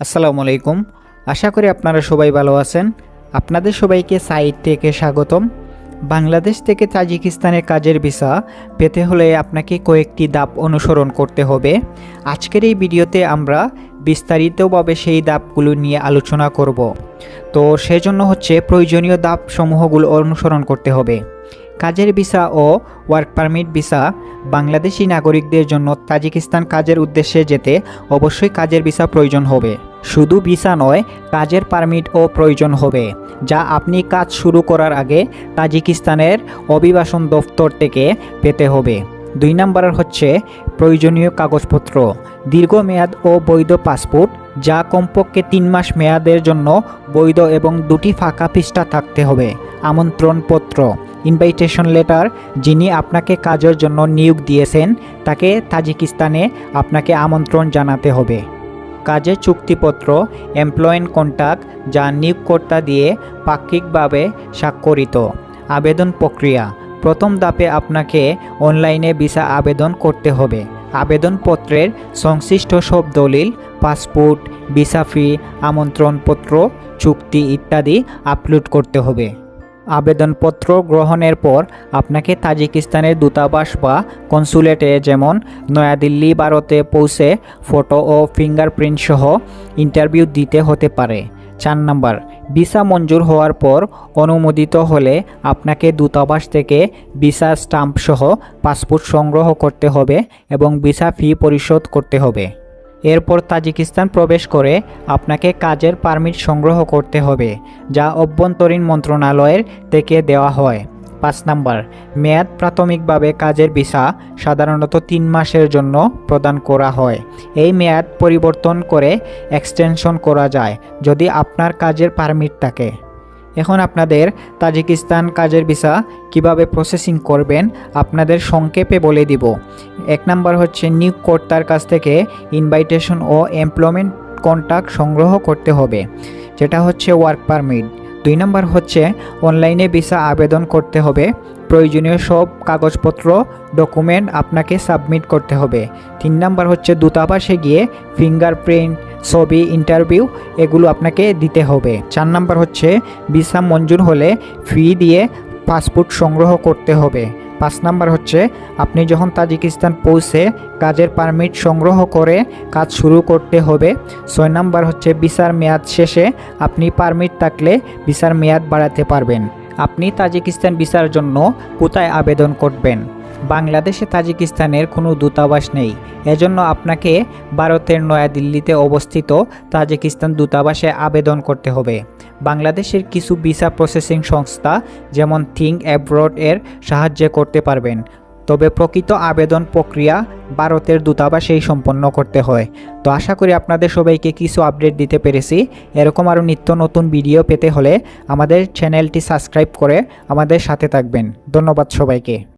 আসসালামু আলাইকুম। আশা করি আপনারা সবাই ভালো আছেন। আপনাদের সবাইকে সাইট থেকে স্বাগতম। বাংলাদেশ থেকে তাজিকিস্তানের কাজের ভিসা পেতে হলে আপনাকে কয়েকটি দাপ অনুসরণ করতে হবে। আজকের এই ভিডিওতে আমরা বিস্তারিতভাবে সেই দাপগুলো নিয়ে আলোচনা করব। তো সেজন্য হচ্ছে প্রয়োজনীয় ধাপসমূহগুলো অনুসরণ করতে হবে। কাজের ভিসা ও ওয়ার্ক পারমিট ভিসা বাংলাদেশি নাগরিকদের জন্য তাজিকিস্তান কাজের উদ্দেশ্যে যেতে অবশ্যই কাজের ভিসা প্রয়োজন হবে। শুধু ভিসা নয়, কাজের পারমিটও প্রয়োজন হবে, যা আপনি কাজ শুরু করার আগে তাজিকিস্তানের অভিবাসন দপ্তর থেকে পেতে হবে। দুই নম্বরের হচ্ছে প্রয়োজনীয় কাগজপত্র দীর্ঘমেয়াদ ও বৈধ পাসপোর্ট, যা কমপক্ষে তিন মাস মেয়াদের জন্য বৈধ এবং দুটি ফাঁকা পৃষ্ঠা থাকতে হবে। আমন্ত্রণপত্র ইনভাইটেশন লেটার যিনি আপনাকে কাজের জন্য নিয়োগ দিয়েছেন, তাকে তাজিকিস্তানে আপনাকে আমন্ত্রণ জানাতে হবে। কাজের চুক্তিপত্র এমপ্লয়েন্ট কন্ট্যাক্ট যা নিয়োগকর্তা দিয়ে পাক্ষিকভাবে স্বাক্ষরিত। আবেদন প্রক্রিয়া, প্রথম ধাপে আপনাকে অনলাইনে ভিসা আবেদন করতে হবে। আবেদনপত্রের সংশ্লিষ্ট সব দলিল, পাসপোর্ট, ভিসা ফি, আমন্ত্রণপত্র, চুক্তি ইত্যাদি আপলোড করতে হবে। আবেদনপত্র গ্রহণের পর আপনাকে তাজিকিস্তানের দূতাবাস বা কনসুলেটে যেমন নয়াদিল্লি, ভারতে পৌঁছে ফটো ও ফিঙ্গারপ্রিন্ট সহ ইন্টারভিউ দিতে হতে পারে। চার নাম্বার, ভিসা মঞ্জুর হওয়ার পর অনুমোদিত হলে আপনাকে দূতাবাস থেকে ভিসা স্টাম্প সহ পাসপোর্ট সংগ্রহ করতে হবে এবং ভিসা ফি পরিশোধ করতে হবে। এরপর তাজিকিস্তান প্রবেশ করে আপনাকে কাজের পারমিট সংগ্রহ করতে হবে, যা অভ্যন্তরীণ মন্ত্রণালয়ের থেকে দেওয়া হয়। পাঁচ নাম্বার, মেয়াদ প্রাথমিকভাবে কাজের ভিসা সাধারণত তিন মাসের জন্য প্রদান করা হয়। এই মেয়াদ পরিবর্তন করে এক্সটেনশন করা যায় যদি আপনার কাজের পারমিট থাকে। এখন আপনাদের তাজিকিস্তান কাজের ভিসা কীভাবে প্রসেসিং করবেন আপনাদের সংক্ষেপে বলে দিব। এক নাম্বার হচ্ছে নিয়োগকর্তার কাছ থেকে ইনভাইটেশন ও এমপ্লয়মেন্ট কন্ট্যাক্ট সংগ্রহ করতে হবে, যেটা হচ্ছে ওয়ার্ক পারমিট দুই নম্বর হচ্ছে, অনলাইনে ভিসা আবেদন করতে হবে। প্রয়োজনীয় সব কাগজপত্র, ডকুমেন্ট আপনাকে সাবমিট করতে হবে। তিন নাম্বার হচ্ছে, দূতাবাসে গিয়ে ফিঙ্গারপ্রিন্ট, ছবি, ইন্টারভিউ এগুলো আপনাকে দিতে হবে। চার নাম্বার হচ্ছে, ভিসা মঞ্জুর হলে ফি দিয়ে পাসপোর্ট সংগ্রহ করতে হবে। পাঁচ নাম্বার হচ্ছে, আপনি যখন তাজিকিস্তান পৌঁছে কাজের পারমিট সংগ্রহ করে কাজ শুরু করতে হবে, ছয় নাম্বার হচ্ছে ভিসার মেয়াদ শেষে আপনি পারমিট থাকলে ভিসার মেয়াদ বাড়াতে পারবেন। আপনি তাজিকিস্তান ভিসার জন্য কোথায় আবেদন করবেন? বাংলাদেশে তাজিকিস্তানের কোনো দূতাবাস নেই। এজন্য আপনাকে ভারতের নয়াদিল্লিতে অবস্থিত তাজিকিস্তান দূতাবাসে আবেদন করতে হবে। বাংলাদেশের কিছু ভিসা প্রসেসিং সংস্থা যেমন থিঙ্ক অ্যাব্রড এর সাহায্যে করতে পারবেন। তবে প্রকৃত আবেদন প্রক্রিয়া ভারতের দূতাবাসেই সম্পন্ন করতে হয়। তো আশা করি আপনাদের সবাইকে কিছু আপডেট দিতে পেরেছি। এরকম আরও নিত্য নতুন ভিডিও পেতে হলে আমাদের চ্যানেলটি সাবস্ক্রাইব করে আমাদের সাথে থাকবেন। ধন্যবাদ সবাইকে।